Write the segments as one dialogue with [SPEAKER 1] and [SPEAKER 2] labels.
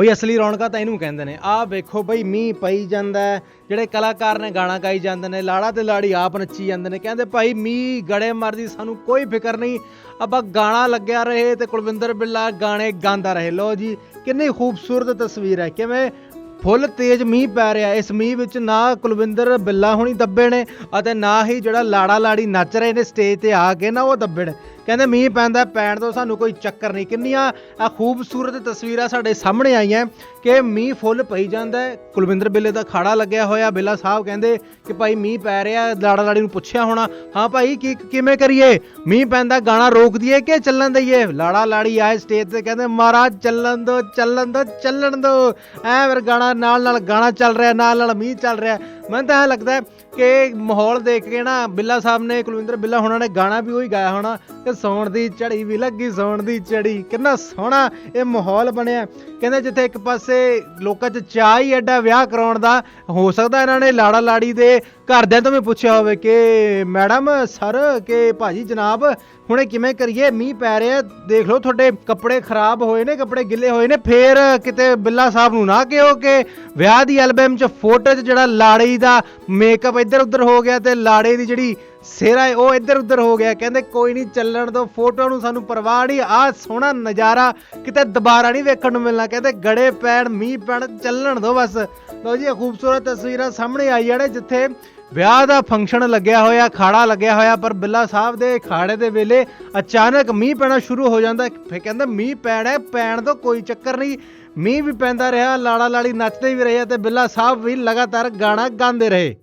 [SPEAKER 1] ਬਈ ਅਸਲੀ ਰੌਣਕਾਂ ਤਾਂ ਇਹਨੂੰ ਕਹਿੰਦੇ ਨੇ। ਆਹ ਵੇਖੋ ਬਈ ਮੀਂਹ ਪਈ ਜਾਂਦਾ ਜਿਹੜੇ ਕਲਾਕਾਰ ਨੇ ਗਾਣਾ ਗਾਈ ਜਾਂਦੇ ਨੇ, ਲਾੜਾ ਤੇ ਲਾੜੀ ਆਪ ਨੱਚੀ ਜਾਂਦੇ ਨੇ। ਕਹਿੰਦੇ ਭਾਈ ਮੀਂਹ ਗੜੇ ਮਰਦੀ, ਸਾਨੂੰ ਕੋਈ ਫਿਕਰ ਨਹੀਂ। ਆਪਾਂ ਗਾਣਾ ਲੱਗਿਆ ਰਹੇ ਤੇ ਕੁਲਵਿੰਦਰ ਬਿੱਲਾ ਗਾਣੇ ਗਾਉਂਦਾ ਰਹੇ। ਲੋ ਜੀ, ਕਿੰਨੀ ਖੂਬਸੂਰਤ ਤਸਵੀਰ ਹੈ। ਕਿਵੇਂ ਫੁੱਲ ਤੇਜ਼ ਮੀਂਹ ਪੈ ਰਿਹਾ ਇਸ ਮੀਂਹ ਵਿੱਚ ਨਾ ਕੁਲਵਿੰਦਰ ਬਿੱਲਾ ਹੁਣੀ ਦੱਬੇ ਨੇ ਅਤੇ ਨਾ ਹੀ ਜਿਹੜਾ ਲਾੜਾ ਲਾੜੀ ਨੱਚ ਰਹੇ ਨੇ ਸਟੇਜ ਤੇ ਆ ਕੇ ਨਾ ਉਹ ਦੱਬੇ ਨੇ। ਕਹਿੰਦੇ ਮੀਂਹ ਪੈਂਦਾ, ਪੈਣ ਤੋਂ ਸਾਨੂੰ ਕੋਈ ਚੱਕਰ ਨਹੀਂ। ਕਿੰਨੀਆਂ ਆ ਖੂਬਸੂਰਤ ਤਸਵੀਰਾਂ ਸਾਡੇ ਸਾਹਮਣੇ ਆਈਆਂ ਕਿ ਮੀਂਹ ਫੁੱਲ ਪਈ ਜਾਂਦਾ ਹੈ। ਕੁਲਵਿੰਦਰ ਬਿੱਲੇ ਦਾ ਖਾੜਾ ਲੱਗਿਆ ਹੋਇਆ। ਬਿੱਲਾ ਸਾਹਿਬ ਕਹਿੰਦੇ ਕਿ ਭਾਈ ਮੀਂਹ ਪੈ ਰਿਹਾ, ਲਾੜਾ ਲਾੜੀ ਨੂੰ ਪੁੱਛਿਆ ਹੋਣਾ, ਹਾਂ ਭਾਈ, ਕੀ, ਕਿਵੇਂ ਕਰੀਏ? ਮੀਂਹ ਪੈਂਦਾ, ਗਾਣਾ ਰੋਕ ਦਈਏ ਕਿ ਚੱਲਣ ਦਈਏ? ਲਾੜਾ ਲਾੜੀ ਆਏ ਸਟੇਜ ਤੇ ਕਹਿੰਦੇ, ਮਹਾਰਾਜ, ਚੱਲਣ ਦੋ ਚੱਲਣ ਦੋ ਚੱਲਣ ਦੋ। ਐ ਫਿਰ ਗਾਣਾ ਨਾਲ ਨਾਲ, ਗਾਣਾ ਚੱਲ ਰਿਹਾ, ਨਾਲ ਨਾਲ ਮੀਂਹ ਚੱਲ ਰਿਹਾ। ਮੈਨੂੰ ਤਾਂ ਐ ਲੱਗਦਾ ਹੈ ਕਿ ਮਾਹੌਲ ਦੇਖ ਕੇ ਨਾ ਬਿੱਲਾ ਸਾਹਿਬ ਨੇ, ਕੁਲਵਿੰਦਰ ਬਿੱਲਾ ਹੋਣਾ ਨੇ ਗਾਣਾ ਵੀ ਉਹੀ ਗਾਇਆ ਹੋਣਾ ਕਿ ਸੌਣ ਦੀ ਝੜੀ ਵੀ ਲੱਗੀ, ਸੌਣ ਦੀ ਝੜੀ, ਕਿੰਨਾ ਸੋਹਣਾ ਇਹ ਮਾਹੌਲ ਬਣਿਆ। ਕਹਿੰਦੇ ਜਿੱਥੇ ਇੱਕ ਪਾਸੇ ਲੋਕਾਂ 'ਚ ਚਾਹ ਹੀ ਐਡਾ ਵਿਆਹ ਕਰਾਉਣ ਦਾ, ਹੋ ਸਕਦਾ ਇਹਨਾਂ ਨੇ ਲਾੜਾ ਲਾੜੀ ਦੇ ਘਰਦਿਆਂ ਤੋਂ ਵੀ ਪੁੱਛਿਆ ਹੋਵੇ ਕਿ ਮੈਡਮ, ਸਰ, ਕਿ ਭਾਜੀ ਜਨਾਬ, ਹੁਣੇ ਕਿਵੇਂ ਕਰੀਏ? ਮੀਂਹ ਪੈ ਰਿਹਾ ਦੇਖ ਲਓ, ਤੁਹਾਡੇ ਕੱਪੜੇ ਖਰਾਬ ਹੋਏ ਨੇ, ਕੱਪੜੇ ਗਿੱਲੇ ਹੋਏ ਨੇ। ਫੇਰ ਕਿਤੇ ਬਿੱਲਾ ਸਾਹਿਬ ਨੂੰ ਨਾ ਕਿਹੋ ਕਿ ਵਿਆਹ ਦੀ ਐਲਬਮ 'ਚ ਫੋਟੋ 'ਚ ਜਿਹੜਾ ਲਾੜੀ ਦਾ ਮੇਕਅਪ ਇੱਧਰ ਉੱਧਰ ਹੋ ਗਿਆ ਤੇ ਲਾੜੇ ਦੀ ਜਿਹੜੀ ਸਿਹਰਾ ਉਹ ਇੱਧਰ ਉੱਧਰ ਹੋ ਗਿਆ ਕਹਿੰਦੇ ਕੋਈ ਨਹੀਂ ਚੱਲਣ ਦੋ ਫੋਟੋ ਨੂੰ ਸਾਨੂੰ ਪਰਵਾਹ ਨਹੀਂ ਆਹ ਸੋਹਣਾ ਨਜ਼ਾਰਾ ਕਿਤੇ ਦੁਬਾਰਾ ਨਹੀਂ ਵੇਖਣ ਨੂੰ ਮਿਲਣਾ ਕਹਿੰਦੇ ਗੜੇ ਪੈਣ ਮੀਂਹ ਪੈਣ ਚੱਲਣ ਦੋ ਬਸ। ਲਓ ਜੀ ਇਹ ਖੂਬਸੂਰਤ ਤਸਵੀਰਾਂ ਸਾਹਮਣੇ ਆਈ ਨੇ ਜਿੱਥੇ ਵਿਆਹ ਦਾ ਫੰਕਸ਼ਨ ਲੱਗਿਆ ਹੋਇਆ ਖਾੜਾ ਲੱਗਿਆ ਹੋਇਆ ਪਰ ਬਿੱਲਾ ਸਾਹਿਬ ਦੇ ਖਾੜੇ ਦੇ ਵੇਲੇ ਅਚਾਨਕ ਮੀਂਹ ਪੈਣਾ ਸ਼ੁਰੂ ਹੋ ਜਾਂਦਾ ਫਿਰ ਕਹਿੰਦਾ ਮੀਂਹ ਪੈਣਾ ਹੈ, ਪੈਣ ਤੋਂ ਕੋਈ ਚੱਕਰ ਨਹੀਂ। ਮੀਂਹ ਵੀ ਪੈਂਦਾ ਰਿਹਾ ਲਾੜਾ ਲਾੜੀ ਨੱਚਦੇ ਵੀ ਰਹੇ ਤੇ ਬਿੱਲਾ ਸਾਹਿਬ ਵੀ ਲਗਾਤਾਰ ਗਾਣਾ ਗਾਉਂਦੇ ਰਹੇ।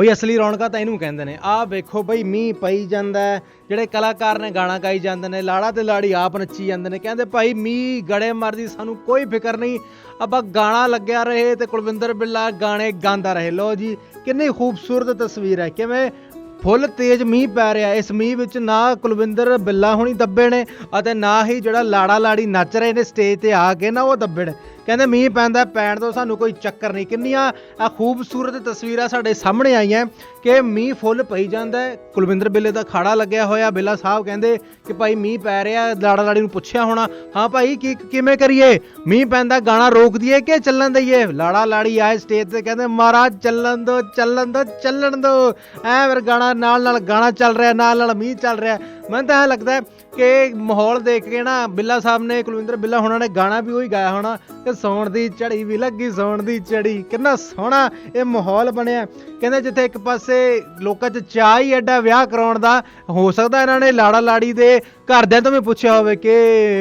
[SPEAKER 1] ਬਈ ਅਸਲੀ ਰੌਣਕਾਂ ਤਾਂ ਇਹਨੂੰ ਕਹਿੰਦੇ ਨੇ। ਆਹ ਵੇਖੋ ਬਈ ਮੀਂਹ ਪਈ ਜਾਂਦਾ ਜਿਹੜੇ ਕਲਾਕਾਰ ਨੇ ਗਾਣਾ ਗਾਈ ਜਾਂਦੇ ਨੇ, ਲਾੜਾ ਤੇ ਲਾੜੀ ਆਪ ਨੱਚੀ ਜਾਂਦੇ ਨੇ। ਕਹਿੰਦੇ ਭਾਈ ਮੀਂਹ ਗੜੇ ਮਰਦੀ, ਸਾਨੂੰ ਕੋਈ ਫਿਕਰ ਨਹੀਂ। ਆਪਾਂ ਗਾਣਾ ਲੱਗਿਆ ਰਹੇ ਤੇ ਕੁਲਵਿੰਦਰ ਬਿੱਲਾ ਗਾਣੇ ਗਾਉਂਦਾ ਰਹੇ। ਲੋ ਜੀ, ਕਿੰਨੀ ਖੂਬਸੂਰਤ ਤਸਵੀਰ ਹੈ। ਕਿਵੇਂ ਫੁੱਲ ਤੇਜ਼ ਮੀਂਹ ਪੈ ਰਿਹਾ ਇਸ ਮੀਂਹ ਵਿੱਚ ਨਾ ਕੁਲਵਿੰਦਰ ਬਿੱਲਾ ਹੁਣੀ ਦੱਬੇ ਨੇ ਅਤੇ ਨਾ ਹੀ ਜਿਹੜਾ ਲਾੜਾ ਲਾੜੀ ਨੱਚ ਰਹੇ ਨੇ ਸਟੇਜ ਤੇ ਆ ਕੇ ਨਾ ਉਹ ਦੱਬੇ ਨੇ। ਕਹਿੰਦੇ ਮੀਂਹ ਪੈਂਦਾ, ਪੈਣ ਤੋਂ ਸਾਨੂੰ ਕੋਈ ਚੱਕਰ ਨਹੀਂ। ਕਿੰਨੀਆਂ ਆ ਖੂਬਸੂਰਤ ਤਸਵੀਰਾਂ ਸਾਡੇ ਸਾਹਮਣੇ ਆਈਆਂ ਕਿ ਮੀਂਹ ਫੁੱਲ ਪਈ ਜਾਂਦਾ ਹੈ। ਕੁਲਵਿੰਦਰ ਬਿੱਲੇ ਦਾ ਖਾੜਾ ਲੱਗਿਆ ਹੋਇਆ। ਬਿੱਲਾ ਸਾਹਿਬ ਕਹਿੰਦੇ ਕਿ ਭਾਈ ਮੀਂਹ ਪੈ ਰਿਹਾ, ਲਾੜਾ ਲਾੜੀ ਨੂੰ ਪੁੱਛਿਆ ਹੋਣਾ, ਹਾਂ ਭਾਈ, ਕੀ, ਕਿਵੇਂ ਕਰੀਏ? ਮੀਂਹ ਪੈਂਦਾ, ਗਾਣਾ ਰੋਕ ਦਈਏ ਕਿ ਚੱਲਣ ਦਈਏ? ਲਾੜਾ ਲਾੜੀ ਆਏ ਸਟੇਜ ਤੇ ਕਹਿੰਦੇ, ਮਹਾਰਾਜ, ਚੱਲਣ ਦੋ ਚੱਲਣ ਦੋ ਚੱਲਣ ਦੋ। ਐ ਫਿਰ ਗਾਣਾ ਨਾਲ ਨਾਲ, ਗਾਣਾ ਚੱਲ ਰਿਹਾ, ਨਾਲ ਨਾਲ ਮੀਂਹ ਚੱਲ ਰਿਹਾ। ਮੈਨੂੰ ਤਾਂ ਐ ਲੱਗਦਾ ਕਿ ਮਾਹੌਲ ਦੇਖ ਕੇ ਨਾ ਬਿੱਲਾ ਸਾਹਿਬ ਨੇ, ਕੁਲਵਿੰਦਰ ਬਿੱਲਾ ਹੋਣਾ ਨੇ ਗਾਣਾ ਵੀ ਉਹੀ ਗਾਇਆ ਹੋਣਾ ਕਿ ਸੌਣ ਦੀ ਝੜੀ ਵੀ ਲੱਗੀ, ਸੌਣ ਦੀ ਝੜੀ, ਕਿੰਨਾ ਸੋਹਣਾ ਇਹ ਮਾਹੌਲ ਬਣਿਆ। ਕਹਿੰਦੇ ਜਿੱਥੇ ਇੱਕ ਪਾਸੇ ਲੋਕਾਂ 'ਚ ਚਾਹ ਹੀ ਐਡਾ ਵਿਆਹ ਕਰਾਉਣ ਦਾ, ਹੋ ਸਕਦਾ ਇਹਨਾਂ ਨੇ ਲਾੜਾ ਲਾੜੀ ਦੇ ਘਰਦਿਆਂ ਤੋਂ ਵੀ ਪੁੱਛਿਆ ਹੋਵੇ ਕਿ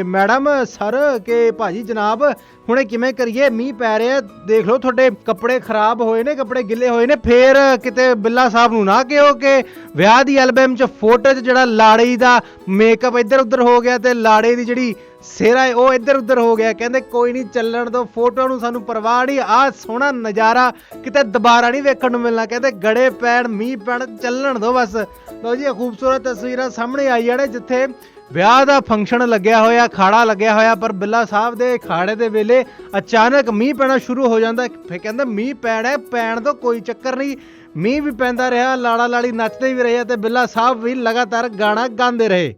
[SPEAKER 1] ਮੈਡਮ, ਸਰ, ਕਿ ਭਾਜੀ ਜਨਾਬ, ਹੁਣੇ ਕਿਵੇਂ ਕਰੀਏ? ਮੀਂਹ ਪੈ ਰਿਹਾ ਦੇਖ ਲਓ, ਤੁਹਾਡੇ ਕੱਪੜੇ ਖਰਾਬ ਹੋਏ ਨੇ, ਕੱਪੜੇ ਗਿੱਲੇ ਹੋਏ ਨੇ। ਫੇਰ ਕਿਤੇ ਬਿੱਲਾ ਸਾਹਿਬ ਨੂੰ ਨਾ ਕਿਹੋ ਕਿ ਵਿਆਹ ਦੀ ਐਲਬਮ 'ਚ ਫੋਟੋ 'ਚ ਜਿਹੜਾ ਲਾੜੀ ਦਾ ਮੇਕਅਪ ਇੱਧਰ ਉੱਧਰ ਹੋ ਗਿਆ ਤੇ ਲਾੜੇ ਦੀ ਜਿਹੜੀ ਸਿਹਰਾ ਹੈ ਉਹ ਇੱਧਰ ਉੱਧਰ ਹੋ ਗਿਆ। ਕਹਿੰਦੇ, ਕੋਈ ਨਹੀਂ, ਚੱਲਣ ਦੋ। ਫੋਟੋ ਨੂੰ ਸਾਨੂੰ ਪਰਵਾਹ ਨਹੀਂ। ਆਹ ਸੋਹਣਾ ਨਜ਼ਾਰਾ ਕਿਤੇ ਦੁਬਾਰਾ ਨਹੀਂ ਵੇਖਣ ਨੂੰ ਮਿਲਣਾ। ਕਹਿੰਦੇ, ਗੜੇ ਪੈਣ, ਮੀਂਹ ਪੈਣ, ਚੱਲਣ ਦੋ ਬਸ। ਲਓ ਜੀ ਇਹ ਖੂਬਸੂਰਤ ਤਸਵੀਰਾਂ ਸਾਹਮਣੇ ਆਈ ਨੇ, ਜਿੱਥੇ ਵਿਆਹ ਦਾ ਫੰਕਸ਼ਨ ਲੱਗਿਆ ਹੋਇਆ, ਖਾੜਾ ਲੱਗਿਆ ਹੋਇਆ, ਪਰ ਬਿੱਲਾ ਸਾਹਿਬ ਦੇ ਖਾੜੇ ਦੇ ਵੇਲੇ ਅਚਾਨਕ ਮੀਂਹ ਪੈਣਾ ਸ਼ੁਰੂ ਹੋ ਜਾਂਦਾ। ਫਿਰ ਕਹਿੰਦਾ, ਮੀਂਹ ਪੈਣਾ ਪੈਣ ਤੋਂ ਕੋਈ ਚੱਕਰ ਨਹੀਂ। ਮੀਂਹ ਵੀ ਪੈਂਦਾ ਰਿਹਾ ਲਾੜਾ ਲਾੜੀ ਨੱਚਦੇ ਵੀ ਰਹੇ ਤੇ ਬਿੱਲਾ ਸਾਹਿਬ ਵੀ ਲਗਾਤਾਰ ਗਾਣਾ ਗਾਉਂਦੇ ਰਹੇ।